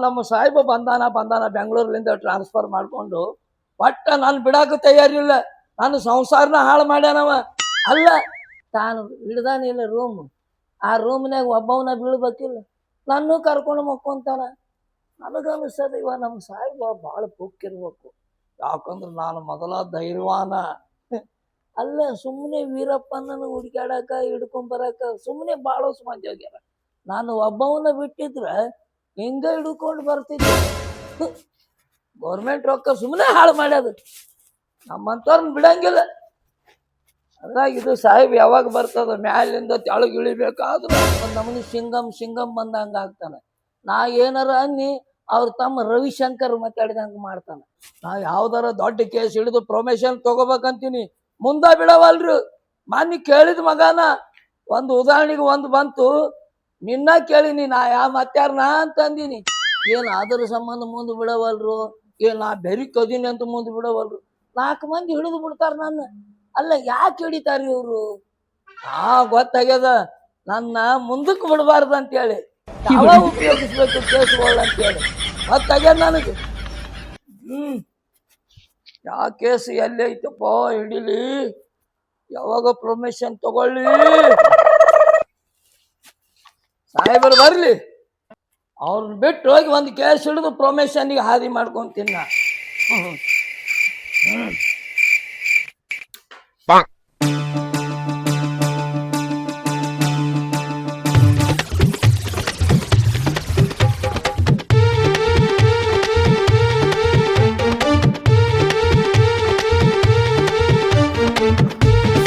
ನಮ್ಮ ಸಾಹೇಬ ಬಂದಾನ ಬಂದಾನ, ಬೆಂಗಳೂರ್ಲಿಂದ ಟ್ರಾನ್ಸ್ಫರ್ ಮಾಡಿಕೊಂಡು, ಒಟ್ಟ ನಾನು ಬಿಡಾಕ ತಯಾರಿಲ್ಲ. ನಾನು ಸಂಸಾರನ ಹಾಳು ಮಾಡ್ಯಾನವ. ಅಲ್ಲ, ತಾನು ಹಿಡ್ದಾನಿಲ್ಲ ರೂಮ್ ಆ ರೂಮ್ನಾಗ ಒಬ್ಬವನ ಬೀಳ್ಬೇಕಿಲ್ಲ. ನನ್ನೂ ಕರ್ಕೊಂಡು ಮಕ್ಕೊಂತಾನ. ನನಗನ್ನಿಸ್ತದ ಇವ ನಮ್ಮ ಸಾಹೇಬ ಭಾಳ ಪುಕ್ಕಿರ್ಬೇಕು. ಯಾಕಂದ್ರೆ ನಾನು ಮೊದಲ ಧೈರ್ಯವಾನ ಅಲ್ಲ ಸುಮ್ಮನೆ ವೀರಪ್ಪನನ್ನು ಹುಡುಕಾಡಕ ಹಿಡ್ಕೊಂಡ್ ಬರಕ ಸುಮ್ಮನೆ ಭಾಳ ಮಂದಿ ಹೋಗ್ಯಾರ ನಾನು ಒಬ್ಬವನ್ನ ಬಿಟ್ಟಿದ್ರೆ ಹಿಂಗ ಹಿಡ್ಕೊಂಡು ಬರ್ತಿದ್ದೆ. ಗೌರ್ಮೆಂಟ್ ರೊಕ್ಕ ಸುಮ್ಮನೆ ಹಾಳು ಮಾಡ್ಯದ. ನಮ್ಮಂತವ್ರನ್ನ ಬಿಡಂಗಿಲ್ಲ. ಅದ್ರಾಗ ಇದು ಸಾಹೇಬ್ ಯಾವಾಗ ಬರ್ತದ ಮ್ಯಾಲಿಂದ ತೆಳಗ್ ಇಳಿಬೇಕಾದ್ರೂ ಸಿಂಗಂ ಸಿಂಗಮ್ ಸಿಂಗಮ್ ಬಂದಂಗ ಆಗ್ತಾನೆ. ನಾ ಏನಾರ ಅನ್ನಿ ಅವ್ರ ತಮ್ಮ ರವಿಶಂಕರ್ ಮಾತಾಡಿದಂಗ ಮಾಡ್ತಾನೆ. ನಾ ಯಾವ್ದಾರ ದೊಡ್ಡ ಕೇಸ್ ಹಿಡಿದು ಪ್ರೊಮೇಶನ್ ತಗೋಬೇಕಂತೀನಿ. ಮುಂದ ಬಿಡವಲ್ರಿ. ಮಾನ್ಯ ಕೇಳಿದ ಮಗನ ಒಂದು ಉದಾಹರಣೆಗೆ ಒಂದು ಬಂತು. ನಿನ್ನ ಕೇಳಿನಿ, ನಾ ಯಾವ ಮತ್ತಾರ ನಾ ಅಂತಂದಿನಿ ಏನ್ ಆದರ ಸಂಬಂಧ ಮುಂದೆ ಬಿಡವಲ್ರು? ಏನ್ ನಾ ಬೆರಿ ಕದೀನಿ ಅಂತ ಮುಂದೆ ಬಿಡವಲ್ರು? ನಾಲ್ಕು ಮಂದಿ ಹಿಡಿದು ಬಿಡ್ತಾರ ನನ್ನ. ಅಲ್ಲ, ಯಾಕೆ ಹಿಡಿತಾರ ಇವ್ರು? ಆ, ಗೊತ್ತಾಗ್ಯದ. ನನ್ನ ಮುಂದಕ್ಕೆ ಬಿಡಬಾರ್ದು ಅಂತೇಳಿ. ಯಾವ ಉಪಯೋಗಿಸ್ಬೇಕು ಕೇಸ್ಗಳು ಅಂತೇಳಿ. ಗೊತ್ತಾಗ್ಯದ ನನಗೆ? ಹ್ಮ್. ಯಾವ ಕೇಸ್ ಎಲ್ಲಿ ಐತಪ್ಪ, ಹಿಡಿಲಿ? ಯಾವಾಗ ಪ್ರೊಮಿಷನ್ ತಗೊಳ್ಳಿ? ಸಾಹೇಬರು ಬರ್ಲಿ. ಅವ್ರನ್ನ ಬಿಟ್ಟು ಹೋಗಿ ಒಂದು ಕೇಸ್ ಹಿಡಿದು ಪ್ರೊಮೇಷನ್ಗೆ ಹಾದಿ ಮಾಡ್ಕೊಂತೀನಿ ತಿನ್ನ.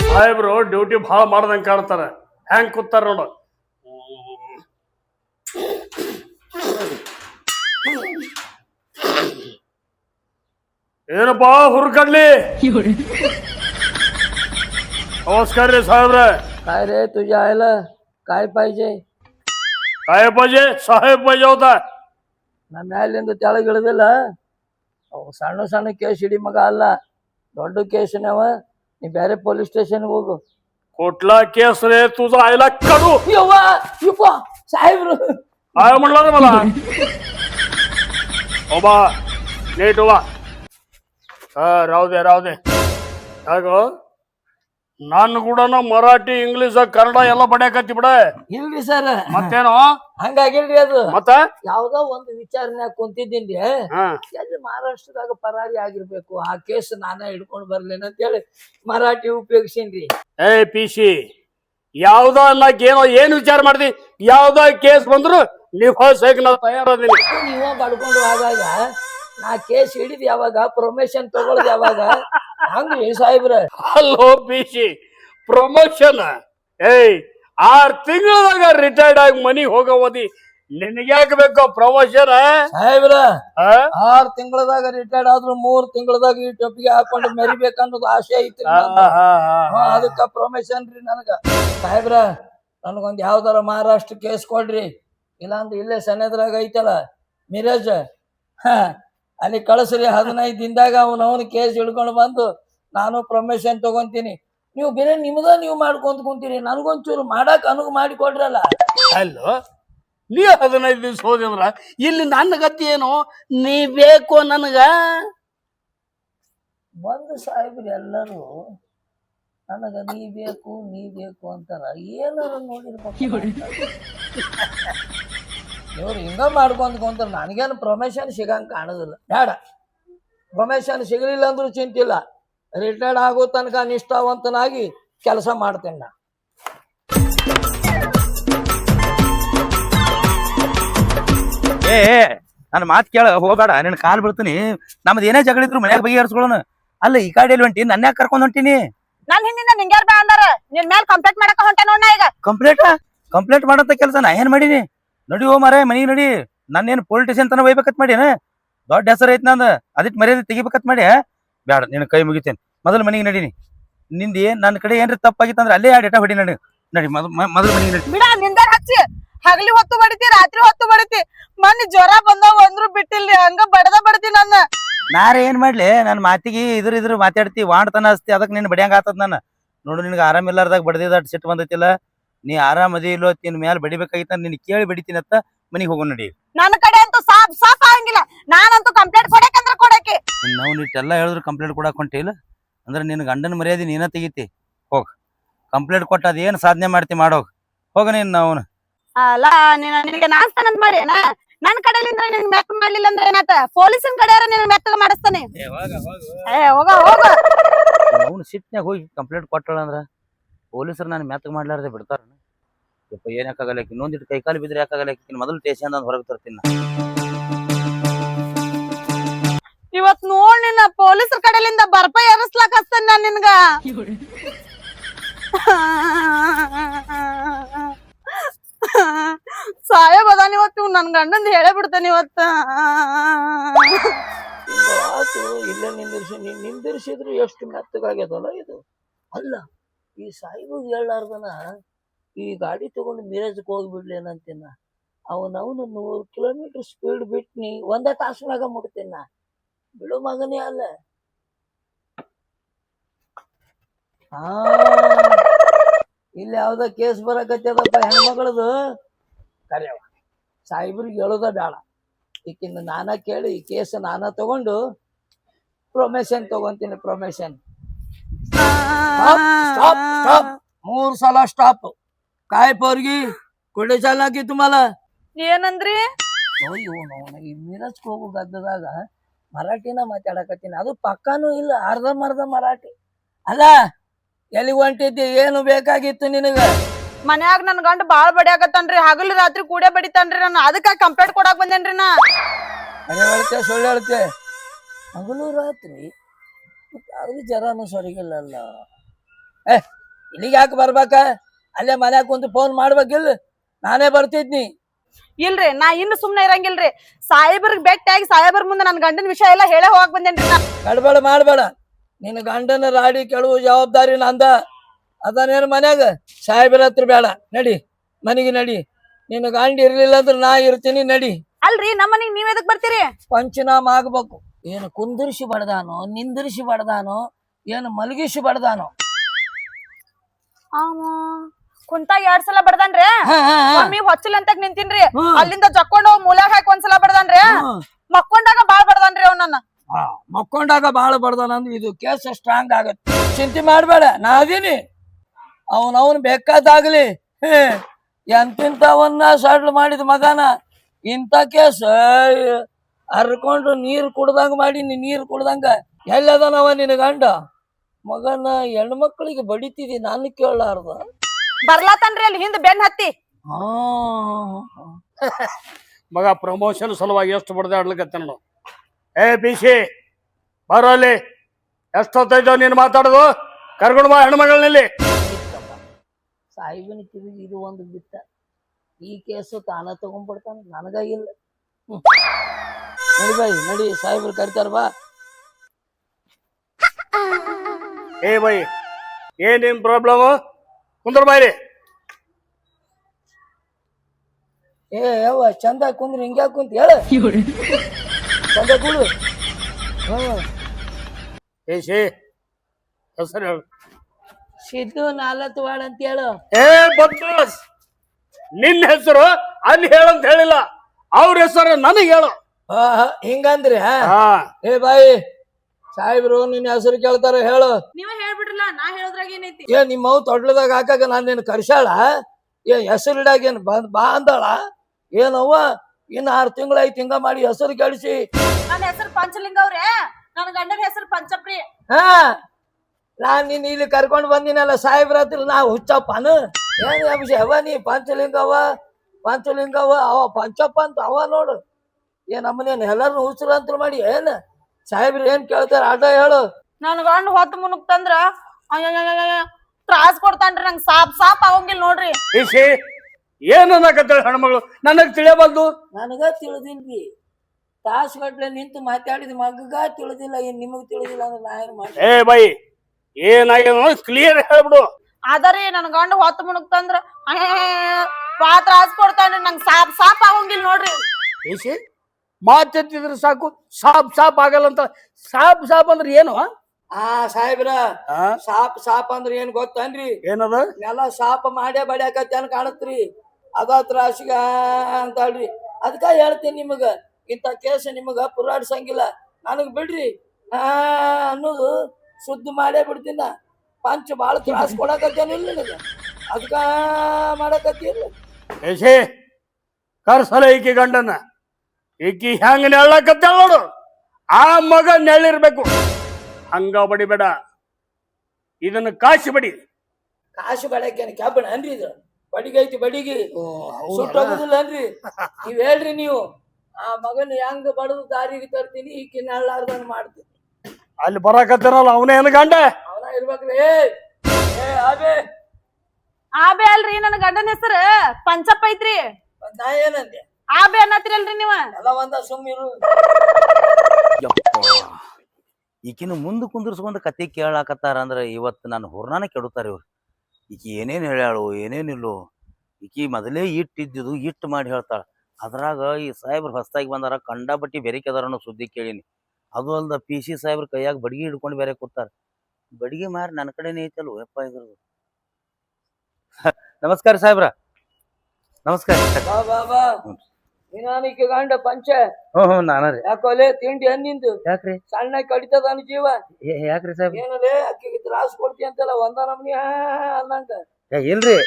ಸಾಹೇಬ್ರು ಡ್ಯೂಟಿ ಭಾಳ ಮಾಡ್ದಂಗೆ ಕಾಣ್ತಾರೆ. ಹೆಂಗ್ ಕೂತಾರ ನೋಡು. ಏನಪ್ಪಾ ಹುರ್ಕಡ್ಲಿ नमस्कार रे साहेब रे काय रे तुझ्या आईला काय पाहिजे काय पाहिजे साहेब पाहिजे होता ನಾ ಮ್ಯಾಲಿಂದ ತೆಳಗ್ ಇಳಿದಿಲ್ಲ ಅವು ಸಣ್ಣ ಸಣ್ಣ ಕೇಸ್ ಹಿಡಿ ಮಗ ಅಲ್ಲ ದೊಡ್ಡ ಕೇಸ್ನವ ನೀ ಬೇರೆ ಪೊಲೀಸ್ ಸ್ಟೇಷನ್ಗೆ ಹೋಗು कुठला केस रे तुझा आईला कडू ಯವ್ವ ಯಪ್ಪ ಸಾಹೇಬ್ರು काय म्हणला रे मला ओबा नीट उभा हा राहू दे राहू दे काय ग ನಾನು ಕೂಡ ಮರಾಠಿ ಇಂಗ್ಲಿಷ್ ಕನ್ನಡ ಎಲ್ಲ ಬಡ್ಯಾಕತ್ತಿ ಬಿಡ ಇಲ್ರಿ ಸರ್ ಮತ್ತೇನು ಹಂಗಾಗಿಲ್ರಿ ಅದು ಮತ್ತ ಯಾವ್ದೋ ಒಂದು ವಿಚಾರನ್ಯಾಗ ಕುಂತಿದ್ದೀನಿ ಹಾ ಎಲ್ಲಿ ಮಹಾರಾಷ್ಟ್ರದಾಗ ಪರಾರಿ ಆಗಿರ್ಬೇಕು ಆ ಕೇಸ್ ನಾನೇ ಹಿಡ್ಕೊಂಡು ಬರ್ಲೇನ ಅಂತೇಳಿ ಮರಾಠಿ ಉಪಯೋಗಿಸೀನ್ರಿ ಏ ಪಿಸಿ ಯಾವ್ದೋ ಅನ್ನಕ್ ಏನೋ ಏನ್ ವಿಚಾರ ಮಾಡ್ದಿ ಯಾವ್ದೋ ಕೇಸ್ ಬಂದ್ರು ನಿಭಾಯಿಸಕ್ ನಾ ತಯಾರದೀನಿ ನೀವ ಬಡ್ಕೊಂಡು ಹೋದಾಗ ನಾ ಕೇಸ್ ಹಿಡಿದ್ ಯಾವಾಗ ಪ್ರೊಮೋಷನ್ ತಗೊಳ್ದ ಯಾವಾಗ? ಹಂಗ್ರಿ ಸಾಹೇಬ್ರ? ಅಲ್ಲೋ ಬಿಸಿ ಪ್ರಮೋಷನ್ ಏಯ್ ಆರ್ ತಿಂಗಳದಾಗ ರಿಟೈರ್ಡ್ ಆಗಿ ಮನಿಗ್ ಹೋಗೋವದಿ ನಿನಗ್ಯಾಕ್ ಬೇಕೋ ಪ್ರಮೋಷನ್ ಸಾಹೇಬ್ರ ಆರ್ ತಿಂಗಳದಾಗ ರಿಟೈರ್ಡ್ ಆದ್ರೂ ಮೂರ್ ತಿಂಗಳದಾಗ ಈ ಟೊಪ್ಪಿಗೆ ಹಾಕೊಂಡು ಮೆರಿಬೇಕನ್ನೋದು ಆಸೆ ಐತಿ ನಂದು. ಹಾ, ಅದಕ್ಕ ಪ್ರೊಮೋಷನ್ ರೀ ನನಗ. ಸಾಹೇಬ್ರ ನನಗೊಂದ್ ಯಾವ್ದಾರ ಮಹಾರಾಷ್ಟ್ರ ಕೇಸ್ ಕೊಡ್ರಿ. ಇಲ್ಲಾಂದ್ರೆ ಇಲ್ಲೇ ಸಣ್ಣದ್ರಾಗ ಐತಲ್ಲ ಮಿರಾಜ್? ಹಾ, ಅಲ್ಲಿ ಕಳಿಸ್ರಿ ಹದಿನೈದು ದಿನದಾಗ ಅವನವನು ಅವನ ಕೇಸ್ ಹಿಡ್ಕೊಂಡು ಬಂದು ನಾನು ಪ್ರಮೋಷನ್ ತಗೊಂತೀನಿ. ನೀವು ಬೇರೆ ನಿಮ್ದ ನೀವು ಮಾಡ್ಕೊಂತ ಕುಂತೀರಿ ನನಗೊಂಚೂರು ಮಾಡಕ್ ಅನುಗು ಮಾಡಿ ಕೊಡ್ರಲ್ಲ. ಅಲ್ಲೋ ನೀ ಹದಿನೈದು ದಿವಸ ಹೋದಂದ್ರ ಇಲ್ಲಿ ನನ್ನ ಗತಿ ಏನು? ನೀ ಬೇಕು ನನಗ? ಬಂದು ಸಾಹೇಬ್ರು ಎಲ್ಲರೂ ನನಗ ನೀ ಬೇಕು ನೀ ಬೇಕು ಅಂತಾರ. ಏನಾರ ನೋಡಿರ್ಬೇಕು ಇವ್ರು. ಹಿಂಗ ಮಾಡ್ಕೊಂತ ಕುಂತಾರ ನನಗೇನು ಪ್ರಮೋಷನ್ ಸಿಗಂಗ್ ಕಾಣೋದಿಲ್ಲ. ಬೇಡ. ಪ್ರೊಮೇಶನ್ ಸಿಗಲಿಲ್ಲ ಅಂದ್ರೂ ಚಿಂತಿಲ್ಲ. ರಿಟೈರ್ಡ್ ಆಗೋ ತನಕ ನಿಷ್ಠಾವಂತನಾಗಿ ಕೆಲಸ ಮಾಡ್ತೇನೆ ನಾ. ಏ ನನ್ನ ಮಾತು ಕೇಳ ಹೋಗಬೇಡ. ನಿನ್ ಕಾಲ್ ಬಿಡ್ತೀನಿ. ನಮ್ದು ಏನೇ ಜಗಳಿದ್ರು ಮನ್ಯಾಗ ಬಗೆಹರಿಸ್ಕೊಳ್ಳೋಣ. ಅಲ್ಲ ಈ ಕಡೆ ಹೊಂಟಿ ನನ್ನ ಯಾಕೆ ಕರ್ಕೊಂಡು ಹೊಂಟಿನಿ. ನನ್ ಹಿಂದಿಂದ ನಿಂಗ್ಯಾರ್ ಬಾ ಅಂದಾರ? ನಿನ್ ಮೇಲೆ ಕಂಪ್ಲೇಂಟ್ ಮಾಡಕ ಹೊಂಟೆ ನೋಡ್ ನಾ ಈಗ. ಕಂಪ್ಲೇಂಟ್ ಕಂಪ್ಲೇಂಟ್ ಮಾಡಂತ ಕೆಲಸ ನಾ ಏನ್ ಮಾಡೀನಿ? ನಡಿ ಓ ಮಾರೇ ಮನಿಗೆ ನಡಿ. ನನ್ನೇನು ಪೊಲಿಟಿಷಿಯನ್ ತನ ಒಯ್ಬೇಕತ್ ಮಾಡೀನ? ದೊಡ್ಡ ಹೆಸರು ಐತ್ ನಂದು. ಅದಕ್ಕೆ ಮರ್ಯಾದೆ ತೆಗಿಬೇಕತ್ ಮಾಡಿ ಬ್ಯಾಡ ನಿನ್ನ ಕೈ ಮುಗಿತೇನೆ. ಮೊದಲು ಮನಿಗೆ ನಡೀನಿ. ನಿಂದಿ ನನ್ನ ಕಡೆ ಏನ್ರಿ ತಪ್ಪಾಗಿತ್ತಂದ್ರೆ ಅಲ್ಲೇ ಆ ಡೇಟಾ ಹೊಡಿ ನಡಿ. ನಡಿ ಮೊದಲು ಮೊದಲು ಮನಿಗೆ ನಡಿ. ಬಿಡ ನಿಂದರ್ ಹಚ್ಚಿ. ಹಗಲಿ ಹೊತ್ತು ಬಡಿತಿ ರಾತ್ರಿ ಹೊತ್ತು ಬಡಿತಿ. ಮೊನ್ನೆ ಜ್ವರ ಬಂದವ ಅಂದ್ರು ಬಿಟ್ಟಿಲ್ಲ ಹಂಗ ಬಡದ ಬಡತಿ ನನ್ನ. ನಾರ ಏನ್ ಮಾಡ್ಲಿ ನನ್ ಮಾತಿಗೆ ಇದ್ರ ಇದ್ರ ಮಾತಾಡ್ತಿ ವಾಣ್ತನ ಅಸ್ತಿ ಅದಕ್ಕೆ ನಿನ್ ಬಡಿಯಂಗ ಆತದ್ ನಾನು. ನೋಡು ನಿನ್ಗೆ ಆರಾಮ ಇಲ್ಲಾರ್ದಾಗ ಬಡ್ದಿದ ಸಿಟ್ಟು ಬಂದೈತಿಲ್ಲ. ನೀ ಆರಾಮ್ ಅದಿ ಇಲ್ಲೋ ನಿನ್ ಮ್ಯಾಲ ಬಡಿಬೇಕಾಗಿತ್ತ ನಿನ್ ಕೇಳಿ ಬಡಿತೀನಿ ಅಂತ ಮನಿಗೆ ಹೋಗೋ ನಡಿ. ನನ್ನ ಕಡೆ ಅಂತ ಸಾಪ್ ಸಾಪ್ ಆಗಂಗಿಲ್ಲ. ನಾನಂತೂ ಕಂಪ್ಲೇಂಟ್ ಕೊಡಕಂದ್ರ ಕೊಡಕ್ಕೆ. ನಾವು ಇಟ್ಟೆಲ್ಲ ಹೇಳಿದ್ರು ಕಂಪ್ಲೇಂಟ್ ಕೊಡಕ್ ಹೊಂಟಿಲ್ಲ ಅಂದ್ರೆ ನಿನ್ ಗಂಡನ ಮರ್ಯಾದೆ ನೀನ ತೆಗಿತಿ. ಹೋಗ್. ಕಂಪ್ಲೇಂಟ್ ಕೊಟ್ಟ ಅದೇನ್ ಸಾಧನೆ ಮಾಡ್ತಿ ಮಾಡೋಗ್. ಹೋಗ ನೀನ್ ನಾವು ಅಲ್ಲ ನಿನ್ಗೆ ನಿನಗೆ ನಾಚ್ತಾನಂತ ಮಾಡಿ ನನ್ ಕಡೆಲಿಂದ ನಿನ್ ಮೆತ್ತ ಮಾಡ್ಲಿಲ್ಲ ಅಂದ್ರೆ ಏನಾತ? ಪೊಲೀಸನ್ ಕಡೆಯಾರ ನಿನ್ ಮೆತ್ತಗ ಮಾಡಿಸ್ತಾನೆ? ಏ ಹೋಗ ಹೋಗ ಅವ್ನು ಸಿಟ್ನ್ಯಾಗ ಹೋಗಿ ಕಂಪ್ಲೇಂಟ್ ಕೊಟ್ಟಳ ಅಂದ್ರ ಪೊಲೀಸರು ನಾನು ಮೆತ್ತಗ್ ಮಾಡ್ಲಾರ್ದೆ ಬಿಡ್ತಾರ ಯಪ್ಪ ಏನ್ ಯಾಕಾಗಲ್ಲ ಇನ್ನೊಂದಿಟ್ಟು ಕೈ ಕಾಲು ಬಿದ್ರೆ ಯಾಕಾಗಲ್ಲ ಮೊದಲು ಟೇಷನ್ ಅಂದ ಹೊರಗೆ ತರ್ತೀನಿ ನಾ. ಇವತ್ ನೋಡ್ ನಿನ್ನ ಪೊಲೀಸರ ಕಡೆಲಿಂದ ಬರ್ಪ ಏರಿಸ್ಲಾಕ್ ಹಚ್ತೇನೆ ನಾನ್ ನಿನ್ಗ. ಸಾಹೇಬ್ ಅದಾನ ಇವತ್ತು ಇವ್ ನನ್ ಗಂಡಂದ್ ಹೇಳೇ ಬಿಡ್ತಾನೆ ಇವತ್ತ. ಇಲ್ಲ ನಿಂದಿರ್ಸಿ ನೀನ್ ನಿಂದಿರ್ಸಿದ್ರು ಎಷ್ಟು ಮೆತ್ತಗಾಗ್ಯದಲ್ಲ ಇದು. ಅಲ್ಲ, ಈ ಸಾಯಿಬಗ್ ಹೇಳಾರ್ದನ ಈ ಗಾಡಿ ತಗೊಂಡು ಮಿರಜ್ಗೆ ಹೋಗ್ಬಿಡ್ಲಿ ಅಂತೀನ ಅವನವನು ನೂರು ಕಿಲೋಮೀಟರ್ ಸ್ಪೀಡ್ ಬಿಟ್ನಿ, ಒಂದೇ ತಾಸಿನಾಗ ಮುಟ್ತೀನ. ಬಿಡು ಮಗನೇ ಅಲ್ಲ. ಇಲ್ಲಿ ಯಾವ್ದ ಕೇಸ್ ಬರಕತ್ತದಪ್ಪ ಹೆಣ್ಮಗಳದು. ಕರೆಯವ ಸಾಯಿಬ್ರಿಗೆ ಹೇಳೋದ ಬೇಡ ಈಕಿಂದ ನಾನ ಕೇಳಿ ಈ ಕೇಸ್ ನಾನ ತಗೊಂಡು ಪ್ರೊಮೇಶನ್ ತಗೊಂತೀನಿ ಪ್ರೊಮೇಶನ್ ಸ್ಟಾಪ್ ಸ್ಟಾಪ್ ಮೂರ್ ಸಲ ಸ್ಟಾಪ್ काय पोरगी कुठे चालला की तुम्हाला ಏನಂದ್ರಿ ಅಯ್ಯೋ ನಾವು ಈ ಮಿರಜ್ಗೆ ಹೋಗೋ ಗದ್ದದಾಗ ಮರಾಠಿನ ಮಾತಾಡಕತ್ತೀನಿ ಅದು ಪಕ್ಕಾನೂ ಇಲ್ಲ ಅರ್ಧಂಬರ್ಧ ಮರಾಠಿ ಅಲ್ಲ ಎಲ್ಲಿ ಹೊಂಟಿದ್ದಿ ಏನು ಬೇಕಾಗಿತ್ತು ನಿನಗ ಮನ್ಯಾಗ ನನ್ ಗಂಡ ಬಾಳ ಬಡಿಯಾಗತ್ತನ್ರಿ ಹಗಲು ರಾತ್ರಿ ಕೂಡೇ ಬಡಿತಾನ್ರಿ ನಾನು ಅದಕ್ಕ ಕಂಪ್ಲೇಂಟ್ ಕೊಡಾಕ್ ಬಂದೇನ್ರಿ ನಾ? ಮನೆ ಹೇಳ್ತೆ ಸುಳ್ಳು ಹೇಳ್ತೆ ಹಗಲು ರಾತ್ರಿ ಅದು ಜರಾನು ಸರಿಗಿಲ್ಲಲ್ಲ. ಏ ಇಲ್ಲಿಗೆ ಯಾಕೆ ಬರ್ಬೇಕ? ಅಲ್ಲೇ ಮನ್ಯಾಗ ಕುಂತು ಫೋನ್ ಮಾಡ್ಬೇಕಿಲ್ ನಾನೇ ಬರ್ತಿದ್ನಿ. ಇಲ್ರಿ ನಾ ಇನ್ನು ಸುಮ್ನೆ ಇರಂಗಿಲ್ರಿ. ಸಾಹೇಬ್ರಿಗೆ ಭೇಟಿಯಾಗಿ ಸಾಹೇಬ್ರ ಮುಂದೆ ನನ್ನ ಗಂಡನ ವಿಷಯ ಎಲ್ಲ ಹೇಳೇ ಹೋಗಕ್ ಬಂದೇನ್ರಿ ನಾ. ಗಡ್ಬಡ ಮಾಡ್ಬೇಡ. ನಿನ್ನ ಗಂಡನ ರಾಡಿ ಕೆಳುವ ಜವಾಬ್ದಾರಿ ನಂದ. ಅದನ್ನೇನು ಮನ್ಯಾಗ? ಸಾಹೇಬರ ಹತ್ರ ಬೇಡ. ನಡಿ ಮನೆಗೆ ನಡಿ. ನಿನ್ನ ಗಾಂಡಿ ಇರ್ಲಿಲ್ಲ ಅಂದ್ರೆ ನಾ ಇರ್ತೀನಿ ನಡಿ. ಅಲ್ರಿ ನಮ್ಮನಿಗೆ ನೀವ್ ಎದಕ್ ಬರ್ತೀರಿ? ಪಂಚನಾಮ ಆಗ್ಬೇಕು. ಏನು ಕುಂದಿರಿಸಿ ಬಡ್ದಾನೋ ನಿಂದಿರಿಸಿ ಬಡ್ದಾನೋ ಏನು ಮಲಗಿಸಿ ಬಡ್ದಾನೋ? ಕುಂತಾಗ ಎರಡ್ ಸಲ ಬಡ್ದಾನ್ರಿ. ಮಮ್ಮಿ ಹೊಚ್ಚಲ್ ಅಂತ ನಿಂತೀನ್ರಿ. ಅಲ್ಲಿಂದ ಜಕ್ಕೊಂಡ್ ಹೋಗ್ ಮೂಲ್ಯಾಗ ಹಾಕಿ ಒಂದ್ಸಲ ಬಡ್ದಾನ್ರಿ. ಮಕ್ಕೊಂಡಾಗ ಬಾಳ್ ಬಡ್ದಾನ್ರಿ ಅವನನ್ನ ಮಕ್ಕೊಂಡಾಗ ಬಾಳ ಬಡ್ದಾನ ಅಂದ್ರೆ ಇದು ಕೇಸ್ ಸ್ಟ್ರಾಂಗ್ ಆಗತ್ತೆ. ಚಿಂತೆ ಮಾಡ್ಬೇಡ ನಾ ಅದೀನಿ. ಅವನವನ್ ಬೇಕಾದಾಗ್ಲಿ ಹೇ ಎಂತಿಂತವನ್ನ ಸಡ್ಲ್ ಮಾಡಿದ ಮಗನ? ಇಂಥ ಕೇಸ್ ಹರ್ಕೊಂಡು ನೀರು ಕುಡ್ದಂಗ ಮಾಡಿ ನೀರು ಕುಡ್ದಂಗ ಎಲ್ಲದನವ ನಿನ್ನ ಗಂಡ? ಮಗನ ಹೆಣ್ಮಕ್ಳಿಗೆ ಬಡಿತಿದಿ ನಾನು ಕೇಳಾರ್ದ ಬರ್ಲಾತನ್ರಿ ಅಲ್ಲಿ ಹಿಂದ್ ಬೆನ್ ಹತ್ತಿ. ಹಾ ಮಗ ಪ್ರಮೋಷನ್ ಸಲುವಾಗಿ ಎಷ್ಟು ಬಡ್ದಾಡ್ಲಿಕ್ಕೆ ನೋಡು. ಏ ಬಿಸಿ ಬರೋ ಅಲ್ಲಿ. ಎಷ್ಟೊತ್ತೈತೋ ನೀನು ಮಾತಾಡೋದು? ಕರ್ಕೊಂಡು ಬಾ ಹೆಣ್ಮಗಳಲ್ಲಿ ಬಿತ್ತಪ್ಪ ಸಾಹಿಬನ ಕಿವಿಗೆ ಇದು ಒಂದು ಬಿತ್ತ ಈ ಕೇಸು ತಾನ ತಗೊಂಡ್ಬಿಡ್ತಾನ. ನನಗಾಗಿಲ್ಲ. ನಡಿ ಬಾಯಿ ನಡಿ. ಸಾಹೇಬ್ರು ಕರಿತಾರ ಬಾ. ಏ ಬೈ ಏನ್ ನಿಮ್ ಪ್ರಾಬ್ಲಮ್ ಕುಂದ್ರ ಬಾಯ್ರಿ ಏ ಯವ್ವ ಚಂದ ಕುಂದ್ರ ಹಿಂಗ್ಯಾಕ ಕುಂತ ಹೇಳ. ಚಂದ ಕುಳು ಹ್ಮ್. ಏ ಶೇ ಹೆಸರು ಹೇಳು. ಸಿದ್ದು ನಾಲತ್ವಾಡ ಅಂತ ಹೇಳು ಏ ಬದ್ಮಾಸ್ ನಿನ್ನ ಹೆಸರು ಅಲ್ಲಿ ಹೇಳಂತ ಹೇಳಿಲ್ಲ. ಅವ್ರ ಹೆಸರು ನನಗೆ ಹೇಳು. ಹಿಂಗಂದ್ರಿ ಹಾ? ಹಾ. ಏ ಬಾಯಿ ಸಾಹೇಬ್ರು ನಿನ್ನ ಹೆಸರು ಕೇಳ್ತಾರ ಹೇಳು. ನೀವೇ ಹೇಳ್ಬಿಡ್ರಲ್ಲ ನಾ ಹೇಳೋದ್ರಾಗ ಏನೈತಿ? ಏ ನಿಮ್ಮ ಅವ್ ತೊಡ್ಲದಾಗ ಹಾಕಾಗ ನಾನು ನಿನ್ನ ಕರ್ಸಾಳ ಏ ಹೆಸರು ಇಡಾಗ ಏನು ಬಂದ್ ಬಾ ಅಂದಾಳ? ಏನವ್ವ? ಇನ್ನ ಆರು ಐದ್ ತಿಂಗ ಮಾಡಿ ಹೆಸರು ಕೆಡಿಸಿ ನನ್ನ ಹೆಸರು ಪಂಚಲಿಂಗ ಅವ್ರೆ. ನನ್ನ ಗಂಡನ ಹೆಸರು ಪಂಚಪ್ರಿ ಹಾ. ನಾನ್ ನಿನ್ನ ಇಲ್ಲಿ ಕರ್ಕೊಂಡು ಬಂದಿನಲ್ಲ ಸಾಹೇಬ್ರ ಹತ್ರ ನಾ ಹುಚ್ಚಪ್ಪನ? ಏನ್ ಅಭಿಷೇಕ್ ಅವ ನೀ ಪಂಚಲಿಂಗವ ಪಂಚಲಿಂಗವ ಅವ ಪಂಚಪ್ಪ ಅಂತ ಅವ ನೋಡು. ಏ ನಮ್ಮನೇನು ಎಲ್ಲಾರು ಹುಚ್ಚರ ಅಂತ ಮಾಡಿ ಏನ್? ಸಾಹೇಬ್ರು ಏನ್ ಕೇಳ್ತಾರ ಆಟ ಹೇಳು. ನನ್ ಗಂಡ ಹೊತ್ತು ಮುನುಕ್ತಂದ್ರ ತ್ರಾಸ್ ಕೊಡ್ತಾನ್ರಿ ನಂಗೆ ಸಾಪ್ ಸಾಪ್ ಆಗಂಗಿಲ್ಲ ನೋಡ್ರಿ. ಏಸಿ ಏನ್ ಅನ್ನಕತ್ತಳ ಹೆಣ್ಮಗಳು? ನನಗ್ ತಿಳಿಯಬಲ್ದು ನನಗ ತಿಳಿದಿಲ್ರಿ. ತಾಸುಗಟ್ಲೆ ನಿಂತು ಮಾತಾಡಿದ ಮಗಗ ತಿಳಿದಿಲ್ಲ ಏನ್ ನಿಮಗ್ ತಿಳಿದಿಲ್ಲ ಅಂದ್ರೆ ನಾ ಏನ್ ಮಾಡಿ ಏ ಬೈ. ಏನಾಗ್ಯದ ಕ್ಲಿಯರ್ ಹೇಳ್ಬಿಡು. ಅದರಿ ನನ್ ಗಂಡ ಹೊತ್ತು ಮುಣುಕ್ತಂದ್ರ ಪಾತ್ರ ತ್ರಾಸ್ ಕೊಡ್ತಾನ್ರಿ ನಂಗ್ ಸಾಪ್ ಸಾಪ್ ಆಗಂಗಿಲ್ಲ ನೋಡ್ರಿ. ಏಸಿ ಮಾತೆತ್ತಿದ್ರೆ ಸಾಕು ಸಾಪ್ ಸಾಪ್ ಆಗಲ್ಲ ಅಂತ ಸಾಪ್ ಸಾಪ್ ಅಂದ್ರೆ ಏನು? ಆ ಸಾಹೇಬ್ರ ಸಾಪ್ ಸಾಪ್ ಅಂದ್ರೆ ಏನ್ ಗೊತ್ತನ್ರಿ? ಏನದ? ನೆಲ ಸಾಪ ಮಾಡೇ ಬಡ್ಯಾಕತ್ತೇನ್ ಕಾಣತ್ರಿ. ಅದ ತ್ರಾಸಿಗ ಅಂತಳ್ರಿ ಅದಕ್ಕ ಹೇಳ್ತೀನಿ ನಿಮಗ ಇಂಥ ಕೇಸ್ ನಿಮಗ ಪುರಾಡ್ಸಂಗಿಲ್ಲ. ನನಗ್ ಬಿಡ್ರಿ. ಆ ಅನ್ನೋದು ಸುದ್ದಿ ಮಾಡೇ ಬಿಡ್ತೀನ. ಪಂಚ ಭಾಳ ತ್ರಾಸ ಕೊಡಕತ್ತೇನಿಲ್ಲ ನಿನಗ. ಅದಕ್ಕ ಮಾಡಕತ್ತಿಲ್ಲ ಕರ್ಸಲ ಈಕಿ ಗಂಡನ. ಈಕಿ ಹೆಂಗ ನೆಳ್ಳಕತ್ತೆ ನೋಡು. ಆ ಮಗ ನೆಳ್ಳಿರ್ಬೇಕು ಹಂಗ ಬಡಿಬೇಡ. ಇದನ್ನ ಕಾಶಿ ಬಡಿ. ಕಾಸು ಬೆಳಕೇನು ಕ್ಯಾಬನ್ ಅನ್ರಿ ಇದು? ಬಡಿಗೆ ಐತಿ ಬಡಿಗೆ. ಸುಟ್ಟೋಗುದಿಲ್ಲ ಅನ್ರಿ ನೀವ್ ಹೇಳ್ರಿ ನೀವು. ಆ ಮಗನ ಹೆಂಗ್ ಬಡದು ದಾರಿಗೆ ತರ್ತೀನಿ ಈಕಿನ ಅಳ್ಳಾರ್ದಂಗ್ ಮಾಡ್ತೀನಿ. ಅಲ್ಲಿ ಬರಾಕತ್ತಾರಲ್ಲ ಅವನೇನು ಗಂಡ? ಅವನ ಇರ್ಬೇಕ್ರಿ ಏ ಏ ಆಬೆ. ಅಲ್ರಿ ನನ್ನ ಗಂಡನ ಹೆಸರು ಪಂಚಪ್ಪ ಐತ್ರಿ. ಮತ್ತ್ ನಾ ಏನಂದೆ? ಆಬೆ ಅನ್ನತ್ತಿರಲ್ರಿ ನೀವ? ಎಲ್ಲ ಒಂದ ಸುಮ್ಮಿರು ಈಕಿನ ಮುಂದೆ ಕುಂದಿರ್ಸ್ಕೊಂಡ್ ಕತೆ ಕೇಳಾಕತ್ತಾರ ಅಂದ್ರೆ ಇವತ್ತು ನಾನು ಹುರ್ನಾನ ಕೆಡುತ್ತಾರೆ ಇವ್ರು. ಈಕಿ ಏನೇನು ಹೇಳ್ಯಾಳು ಏನೇನಿಲ್ಲೋ ಈಕಿ ಮೊದಲೇ ಇಟ್ಟಿದ್ದಿದ್ದು ಇಟ್ ಮಾಡಿ ಹೇಳ್ತಾಳ. ಅದ್ರಾಗ ಈ ಸಾಹೇಬ್ರು ಹೊಸ್ದಾಗಿ ಬಂದಾರ ಕಂಡಾಪಟ್ಟಿ ಬೆರಿಕೆದಾರ ಅನ್ನೋ ಸುದ್ದಿ ಕೇಳೀನಿ. ಅದು ಅಲ್ದ ಪಿ ಸಿ ಸಾಹೇಬ್ರ ಕೈಯಾಗ ಬಡಿಗೆ ಹಿಡ್ಕೊಂಡು ಬೇರೆ ಕೂತಾರ ಬಡ್ಗಿ ಮಾರಿ ನನ್ನ ಕಡೆನೇ ಐತಲ್ವ ಯಪ್ಪ ಇದ್ರದ್ದು ನಮಸ್ಕಾರ ಸಾಹೇಬ್ರ. ನಮಸ್ಕಾರ. ಬಾ ಬಾ. ಗಂಡ ಪಂಚ. ಹ್ಞೂ ಹ್ಞೂ ನಾನ ರೀ. ಯಾಕೋಲೆ ತಿಂಡಿ ಹಣ್ಣಿಂದು ಯಾಕ್ರಿ? ಸಣ್ಣ ಕಡಿತದ ಜೀವ. ಏ- ಯಾಕ್ರಿ ಸಾಹೇಬ್ರ? ಏನಲೆ ಅಕ್ಕಿಗೆ ತ್ರಾಸ ಕೊಡ್ತಿ ಅಂತಲ್ಲ ಒಂದ ನಮ್ನಿ ಅನ್ನಂಗ. ಏ ಇಲ್ರಿ.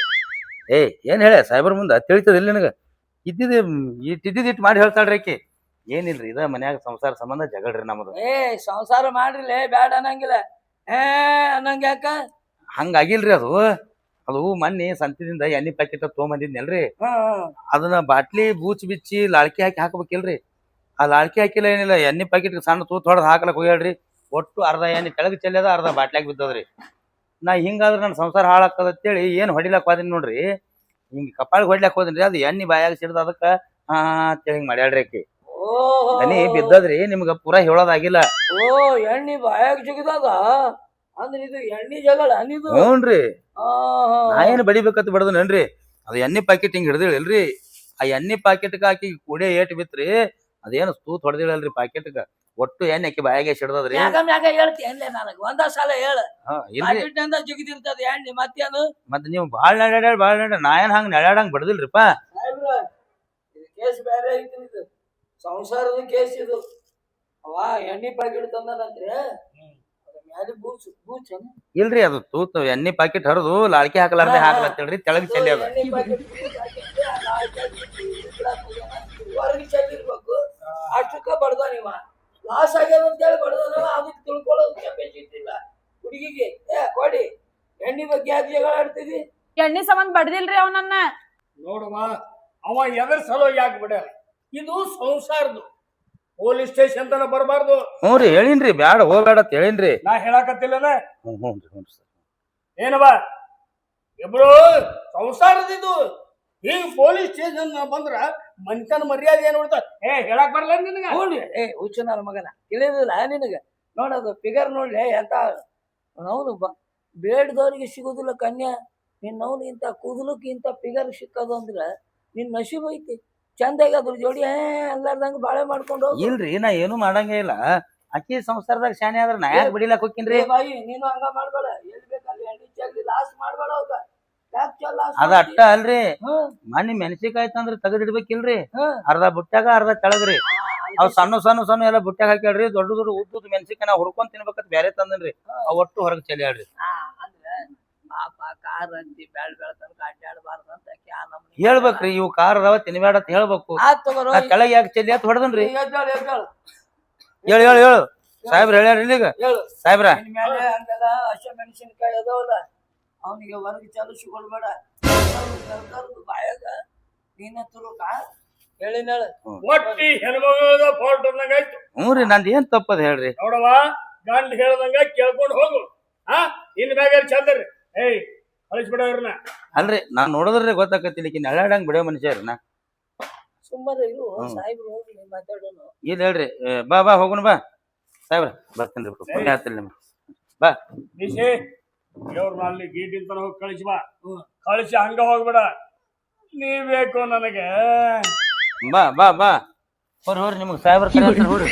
ಏ ಏನ್ ಹೇಳ ಸಾಹೇಬ್ರ ಮುಂದ? ತಿಳಿತದ ಇಲ್ಲ ನಿನಗ? ಇದ್ದಿದ್ದು ಇಟ್ಟಿದ್ದಿದ್ದು ಇಟ್ಟು ಮಾಡಿ ಹೇಳ್ತಾಳ್ರಿ ಆಕಿ. ಏನಿಲ್ರಿ ಇದ ಮನ್ಯಾಗ ಸಂಸಾರ ಸಂಬಂಧ ಜಗಳ್ರಿ ನಮ್ದು. ಏ ಸಂಸಾರ ಮಾಡ್ರಿಲೇ ಬ್ಯಾಡ ಅನ್ನಂಗಿಲ್ಲ. ಏ ಅನ್ನಂಗ ಯಾಕ? ಹಂಗಾಗಿಲ್ರಿ ಅದು. ಅದು ಮೊನ್ನೆ ಸಂತಿದಿಂದ ಎಣ್ಣೆ ಪ್ಯಾಕೆಟ್ ತೊಗೊಂಬಂದಿದ್ನಲ್ರಿ. ಅದನ್ನ ಬಾಟ್ಲಿ ಬೂಚ್ ಬಿಚ್ಚಿ ಲಾಳ್ಕಿ ಹಾಕಿ ಹಾಕ್ಬೇಕಿಲ್ರಿ. ಆ ಲಾಳ್ಕಿ ಹಾಕಿಲ್ಲ ಏನಿಲ್ಲ ಎಣ್ಣೆ ಪ್ಯಾಕೆಟ್ ಸಣ್ಣ ತೂತ್ ತೊಡ್ದು ಹಾಕ್ಲಕ್ ಹೋಗ್ಯಾಳ್ರಿ. ಒಟ್ಟು ಅರ್ಧ ಎಣ್ಣೆ ಕೆಳಗೆ ಚೆಲ್ಲದ ಅರ್ಧ ಬಾಟ್ಲಾಗ ಬಿದ್ದದ್ರಿ. ನಾ ಹಿಂಗಾದ್ರೆ ನನ್ನ ಸಂಸಾರ ಹಾಳಾಕದ ಅಂತೇಳಿ ಏನ್ ಹೊಡಿಲಕ್ ಹೋದಿನಿ ನೋಡ್ರಿ. ಹಿಂಗೆ ಕಪಾಳಿಗೆ ಹೊಡ್ಲಕ್ ಹೋದಿನ್ರಿ ಅದು ಎಣ್ಣೆ ಬಾಯಾಗ ಸಿಡ್ದ ಅದಕ್ಕ ಹಾ ಅಂತೇಳಿ ಹಿಂಗ್ ಮಾಡ್ಯಾಳ್ರಿ ಆಕಿ. ದನಿ ಬಿದ್ದದ್ರಿ ನಿಮ್ಗ ಪೂರಾ ಹೇಳೋದಾಗಿಲ್ಲ. ಓ ಎಣ್ಣಿ ಬಾಯಾಗ ಜುಗಿದಾಗ ಅಂದ್ರೆ ಇದು ಎಣ್ಣಿ ಜಗಳ ಅನಿದು ಹ್ಞೂನ್ರಿ. ನಾ ಏನ್ ಬಡಿಬೇಕಂತ ಬಡದನ್ರಿ ಅದು ಎಣ್ಣೆ ಪ್ಯಾಕೆಟ್ ಹಿಂಗ್ ಹಿಡ್ದಿಳಲ್ರಿ ಆ ಎಣ್ಣೆ ಪ್ಯಾಕೆಟ್ಗೆ ಹಾಕಿ ಕುಡಿಯ ಏಟ್ ಬಿತ್ರಿ ಅದೇನು ತೂತ್ ಹೊಡೆದಿಳಲ್ರಿ ಪ್ಯಾಕೆಟ್ಗ ಒಟ್ಟು ಎಣ್ಣೆ ಆಕಿ ಬಾಯಾಗೆ ಸಿಡ್ದದ್ರಿ. ಮ್ಯಾಗ ಮ್ಯಾಗ ಹೇಳ್ತಿ? ಅಲ್ಲೇ ನನಗೆ. ಒಂದ ಸಲ ಹೇಳ. ಹಾ ಇಲ್ರಿ. ಪಾಕಿಟ್ನಿಂದ ಜಿಗಿದಿರ್ತದ ಎಣ್ಣಿ ಮತ್ತೇನು ಮತ್ ನೀವು ಬಾಳ್ ನಡ್ಯಾಡ ಬಾಳ್ ನಡ್ಯಾಡ. ನಾ ಏನ್ ಹಂಗ ನಡ್ಯಾಡಂಗ್ ಬಡದಿಲ್ರಿಪ್ಪ ಕೇಸ್ ಬೇರೆ ಐತಿ ಇದು. ಸಂಸಾರದ ಕೇಸ್ ಇದು. ಅವ ಎಣ್ಣೆ ಪ್ಯಾಕೆಟ್ ತಂದನಂತ್ರಿ ಅದ್ರ ಮ್ಯಾಲೆ ಬೂಚ್ ಬೂಚ್ ಏನು? ಇಲ್ರಿ ಅದು ತೂತ ಎಣ್ಣೆ ಪ್ಯಾಕೆಟ್ ಹರಿದು ಲಾಳ್ಕಿ ಹಾಕಲಾರ್ದೆ ಹಾಕ್ಲತ್ತೇಳ್ರಿ ತೆಳಗ್ ಚೆಲ್ಲಿ ಅದ. ಎಣ್ಣೆ ಪ್ಯಾಕೆಟ್ ಬೂಚ್ ಹಾಕಿದ್ರೆ ಆ ನಾಲ್ಕು ಹಾಕಿ ಇದ್ರಾಗ್ ಹೋಗ್ಯಾನ. ಹೊರಗೆ ಚೆಲ್ಲಿರ್ಬೇಕು ಅಷ್ಟಕ್ಕ ಬಡ್ದಾನ ಇವ. ಲಾಸ್ ಆಗ್ಯಾನ ಅಂತೇಳಿ ಬಡ್ದಾನ ಅದಕ್ಕೆ ತಿಳ್ಕೊಳ್ಳೋದು ಕೆಪಾಸಿಟಿ ಇಲ್ಲ ಹುಡುಗಿಗೆ ಏ ಕೊಡಿ ಎಣ್ಣೆ ಬಗ್ಗೆ ಯಾಕೆ ಜಗಳ ಆಡ್ತಿದಿ? ಎಣ್ಣಿ ಸಂಬಂಧ ಬಡ್ದಿಲ್ರಿ ಅವನನ್ನ. ನೋಡುವ ಅವ ಎದ್ರ ಸಲೋ ಯಾಕೆ ಬಿಡ ಇದು ಸಂಸಾರದು ಪೊಲೀಸ್ ಸ್ಟೇಷನ್ ತನ ಬರಬಾರ್ದು. ಹ್ಞೂ ರೀ ಹೇಳಿನ್ರಿ ಬ್ಯಾಡ ಹೋಗ್ಬೇಡ ಅಂತ ಹೇಳಿನ್ರಿ. ನಾ ಹೇಳಕತ್ತಿಲ್ಲನ? ಹ್ಞೂ ಹ್ಞೂ ರೀ ಹ್ಞೂ ಸರ್. ಏನವ? ಇಬ್ರು ಸಂಸಾರದಿದ್ದು. ಈಗ ಪೊಲೀಸ್ ಸ್ಟೇಷನ್ ಬಂದ್ರ ಮನುಷ್ಯನ ಮರ್ಯಾದೆ ಏನ್ ಉಳಿತ ಏ ಹೇಳಕ್ ಬರಲ್ಲ ನಿನಗ? ಏ ಹುಚ್ಚು ನನ್ನ ಮಗನ ತಿಳಿದಿಲ್ಲ ನಿನಗ? ನೋಡೋದು ಫಿಗರ್ ನೋಡ್ಲಿ ಎಂತ ಅವನು ಬೇಡದವ್ರಿಗೆ ಸಿಗುದಿಲ್ಲ ಕನ್ಯಾ. ನಿನ್ನವನು ಇಂಥ ಕೂದಲಕ್ಕೆ ಇಂಥ ಫಿಗರ್ ಸಿಕ್ಕದು ಅಂದ್ರೆ ನಿನ್ನ ನಶೀಬ್ ಐತಿ. ಚಂದಾಗಿ ಅದ್ರ ಜೋಡಿ ಅಲ್ಲಾರ್ದಂಗ ಬಾಳೆ ಮಾಡ್ಕೊಂಡು. ಇಲ್ರಿ ನಾ ಏನು ಮಾಡಂಗೇ ಇಲ್ಲ. ಅಕ್ಕಿ ಸಂಸಾರದಾಗ ಶಾನೆ ಆದ್ರ ನಾ ಯಾಕೆ ಬಿಡಿಲ್ಲ ಕೊಕ್ಕಿನ್ರಿ ಬಾಯಿ ನೀನು ಹಂಗ ಮಾಡ್ಬೇಡ. ಎಲ್ಲಿ ಬೇಕಲ್ಲಿ ಎಣ್ಣೆ ಚೆಲ್ಲಿ ಲಾಸ್ ಮಾಡ್ಬೇಡ ಅವಾಗ. ಯಾಕೆ ಚೆಲ್ಲ ಅದ ಅಟ್ಟ ಅಲ್ರಿ. ಮಣ್ಣಿ ಮೆಣಸಿಕಾಯಿ ತಂದ್ರ ತೆಗೆದಿಡ್ಬೇಕಿಲ್ರಿ. ಅರ್ಧ ಬುಟ್ಟಾಗ ಅರ್ಧ ತೆಳಗ್ರಿ. ಅವ್ ಸಣ್ಣ ಸಣ್ಣ ಸಣ್ಣ ಎಲ್ಲ ಬುಟ್ಟ್ಯಾಗ ಹಾಕ್ಯಾಳ್ರಿ. ದೊಡ್ಡ ದೊಡ್ಡ ಉದ್ದುದ್ ಮೆಣಸಿಕಾಯಿ ನಾ ಹುಡ್ಕೊಂಡ್ ತಿನ್ಬೇಕಂತ ಬ್ಯಾರೆ ತಂದನ್ರಿ. ಅವ್ ಒಟ್ಟು ಹೊರಗ್ ಪಾಪ ಕಾರ್ ಅಂತಿ ಬೆಳ್ ಬೆಳತನಕ ಅಡ್ಡಾಡಬಾರ್ದು ಅಂತ ನಮ್ನಿ ಹೇಳ್ಬೇಕ್ರಿ ಇವು ಕಾರ್ ಅದಾವ ತಿನ್ಬೇಡ ಅಂತ ಹೇಳ್ಬೇಕು. ಆತ್ ತಗೋರೋ ನಾ ತೆಳಗ್ ಯಾಕೆ ಚೆಲ್ಲಿ ಅಂತ ಹೊಡೆದನ್ರಿ? ಎದ್ದೇಳು ಎದ್ದೇಳು ಹೇಳು ಹೇಳು. ಹೇಳು ಸಾಹೇಬ್ರ ಹೇಳ್ಯಾರ ಈಗ? ಹೇಳು. ಸಾಹೇಬ್ರ? ನಿನ್ ಮೇಲೆ ಹಂಗೆಲ್ಲ ಹಸಿ ಮೆಣಸಿನ್ಕಾಯಿ ಅದಾವಲ್ಲ ಅವನಿಗೆ ಹೊರಗೆ ಚಲಿಸಿಕೊಡ್ಬೇಡ ಕರ್ಕರ್ದು ಬಾಯಾಗ ನೀನ ತುರುಕ. ಹೇಳಿನ ಹೇಳು. ಒಟ್ಟಿ ಹೆಣ್ಮಗದ ಫಾಲ್ಟ್ ಅಂದಂಗಾಯ್ತು ಹ್ಞೂ ರೀ ನಂದು ಏನ್ ತಪ್ಪದ ಹೇಳ್ರಿ? ನೋಡವ ಗಂಡ ಹೇಳ್ದಂಗ ಕೇಳ್ಕೊಂಡು ಹೋಗು. ಹಾ ಇನ್ ಮ್ಯಾಗ ಚಂದ್ರಿ ಏಯ್ ಅಲ್ರಿ ನಾನ್ ನೋಡಿದ್ರೆ ಗೊತ್ತಾಕತ್ತಿಲ್ಲ ಈಕಿ ನಳ್ಳಾಡಂಗ್ ಬಿಡೋ ಮನುಷ್ಯರಿ ನಾ ಸುಮ್ಮನೆ ಇರು ಹ್ಮ್. ಸಾಹೇಬ್ರು ಹೋಗಿ ಮಾತಾಡೋನು ಇಲ್ಲ ಹೇಳ್ರಿ ಏ, ಬಾ ಬಾ ಹೋಗುಣ ಬಾ. ಸಾಹೇಬ್ರ ಬರ್ತೀನಿ ಫೋನ್ ಹೇಳ್ತೀನಿ ನಿಮ್ಗೆ. ಬಾ. ನಿಶೆ ಇವ್ರನ್ನ ಅಲ್ಲಿ ಗೇಟಿನ ತನ ಹೋಗಿ ಕಳಿಸಿ ಬಾ. ಕಳಿಸಿ ಹಂಗ ಹೋಗ್ಬೇಡ. ನೀ ಬೇಕು ನನಗೆ. ಬಾ ಬಾ ಬಾ. ಹೋರಿ ಹೋರಿ ನಿಮ್ಗೆ ಸಾಹೇಬ್ರ ಕರೆ ಹೋರಿ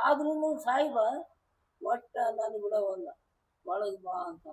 ಇಷ್ಟಾದ್ರೂ ಸಾಹಿಬ ಒಟ್ಟ ನಾನು ಬಿಡವಲ್ಲ. ತೆಳಗ್ ಬಾ ಅಂತ